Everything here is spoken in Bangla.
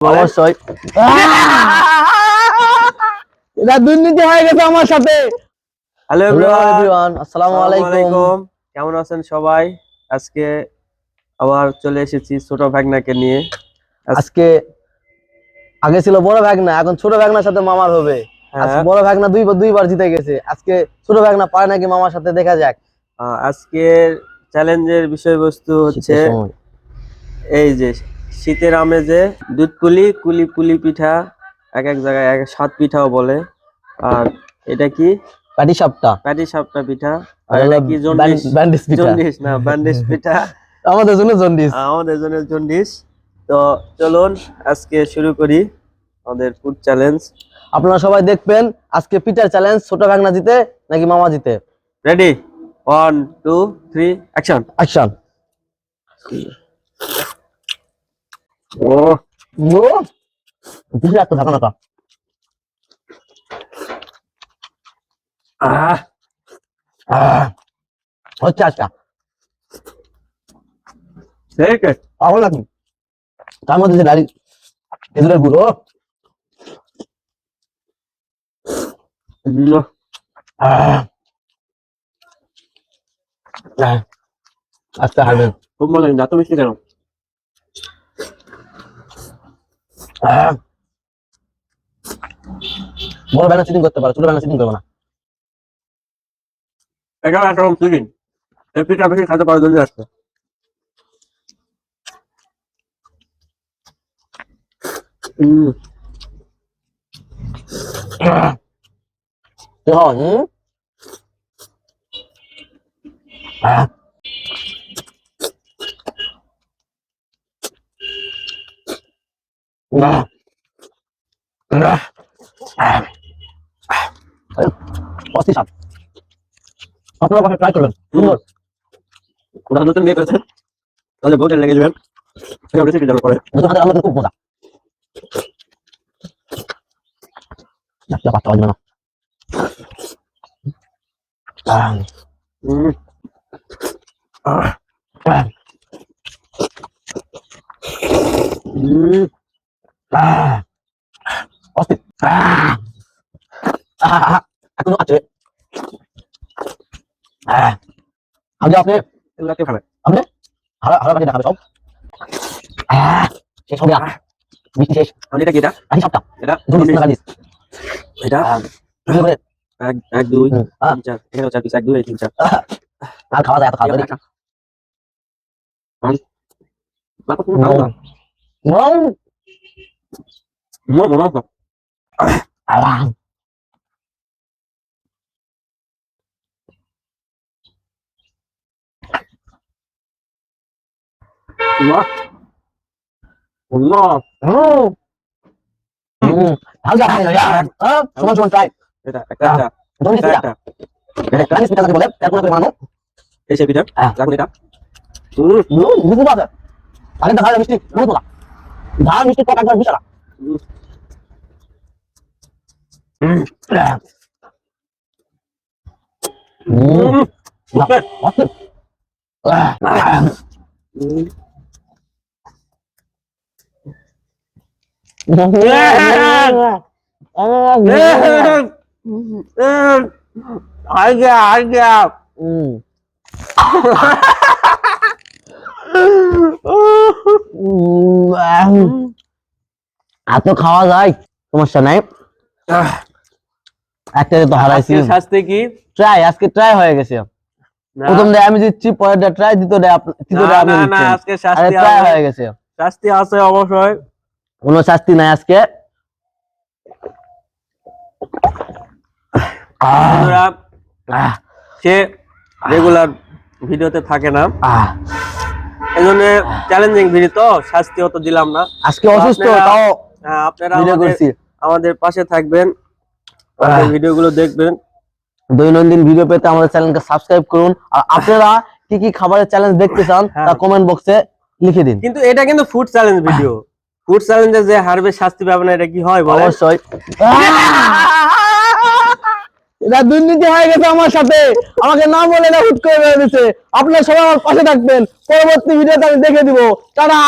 অবশ্যই। এটা দুর্নীতি হয়ে গেছে আমার সাথে। হ্যালো এভরিওয়ান আসসালামু আলাইকুম কেমন আছেন সবাই? আজকে আবার চলে এসেছি ছোট ভাগনাকে নিয়ে। আজকে আগে ছিল বড় ভাগনা এখন ছোট ভাগনার সাথে মামার হবে। হ্যাঁ, বড় ভাগনা দুইবার দুইবার জিতে গেছে। আজকে ছোট ভাগনা পারে নাকি মামার সাথে দেখা যাক। আজকের চ্যালেঞ্জের বিষয়বস্তু হচ্ছে এই যে শীতের আমেজে দুধ পুলি কুলি পুলি পিঠা এক এক জায়গায় এক সাত পিঠাও বলে। আর এটা কি? পাটি সাপটা। প্যাটি সাপটা পিঠা। আর আর এটা কি জন্ডিস? ব্যান- ব্যান্ডিস পিঠা। জন্ডিস না ব্যান্ডিস পিঠা। আমাদের জন্য জন্ডিস। আমাদের জন্য জন্ডিস। তো চলুন আজকে শুরু করি আমাদের ফুড চ্যালেঞ্জ আপনারা সবাই দেখবেন আজকে পিঠার চ্যালেঞ্জ ছোট ভাগনা জিতে নাকি মামা জিতে? Ready one two three action action ও ও দিলে এত ঢাকা নাকা আহ আহ, হচ্ছে আজকা ঠিক আছে পাগল নাকি তার মধ্যে যে ডালি খেজুরের গুঁড়ো আহ, আহ, আস্তে হারবেন খুব মজা কিন্তু এত মিষ্টি কেন আহ। বড় ব্যানার সিটিং করতে পারো ছোট ব্যানার সিটিং করব না। এটা একটা এই পিঠা বেশি খেতে পারো জলদি আসছে হুম হয় হুম? আহ। না না অস্থির স্বাদ আপনারা বাসায় ট্রাই করবেন ওরা নতুন বিয়ে করেছে তাহলে বহুত লেগে যাবেন সেটা রেসিপি জানা পরে নতুন হাতে না আহ, হুম আহ, আহ, হুম আহ, অস্থির এখনও আছে আগে আপনি এগুলা কে খাবে হারা হারা পাখি দেখাবে সব শেষ হবে আর মিষ্টি শেষ আর এটা কি এটা রাখি সবটা এটা জমিস না রাখিস এটা এক এক দুই তিন চার এখানে চার পিস এক দুই তিন চার আর খাওয়া যায় এত খাওয়া যায় এই সেই পিঠা ধার মিষ্টি ধার মিষ্টি টক hỏi kìa hỏi kìa ừ à tôi khó rồi không sao nấy একটা তো হারাইছি। শাস্তি কি? ট্রাই আজকে ট্রাই হয়ে গেছে। প্রথম ডে আমি দিচ্ছি পরের ডে ট্রাই দ্বিতীয় ডে তৃতীয় ডে না, আপনি না, দিচ্ছেন আজকে শাস্তি ট্রাই হয়ে গেছে। শাস্তি আছে অবশ্যই। কোনো শাস্তি নাই আজকে। বন্ধুরা সে রেগুলার ভিডিওতে থাকে না। আহ। এই জন্য চ্যালেঞ্জিং ভিডিও তো শাস্তি অত দিলাম না। আজকে অসুস্থ তাও হ্যাঁ, আপনারা আমাদের পাশে থাকবেন। দেখবেন। দৈনন্দিন ভিডিও পেতে আমাদের চ্যানেলকে সাবস্ক্রাইব করুন। আর আপনারা কি কি খাবারের চ্যালেঞ্জ দেখতে চান তা হ্যাঁ। কমেন্ট বক্সে লিখে দিন। কিন্তু এটা কিন্তু ফুড চ্যালেঞ্জ ভিডিও ফুড চ্যালেঞ্জে যে হারবে শাস্তি পাবে না এটা কি হয় অবশ্যই। এটা দুর্নীতি হয়ে গেছে আমার সাথে। আমাকে না বলে না হুট করে বেড়ে দিচ্ছে আপনার সবাই আমার পাশে থাকবেন। পরবর্তী ভিডিওতে আমি দেখে দিব। টাটা!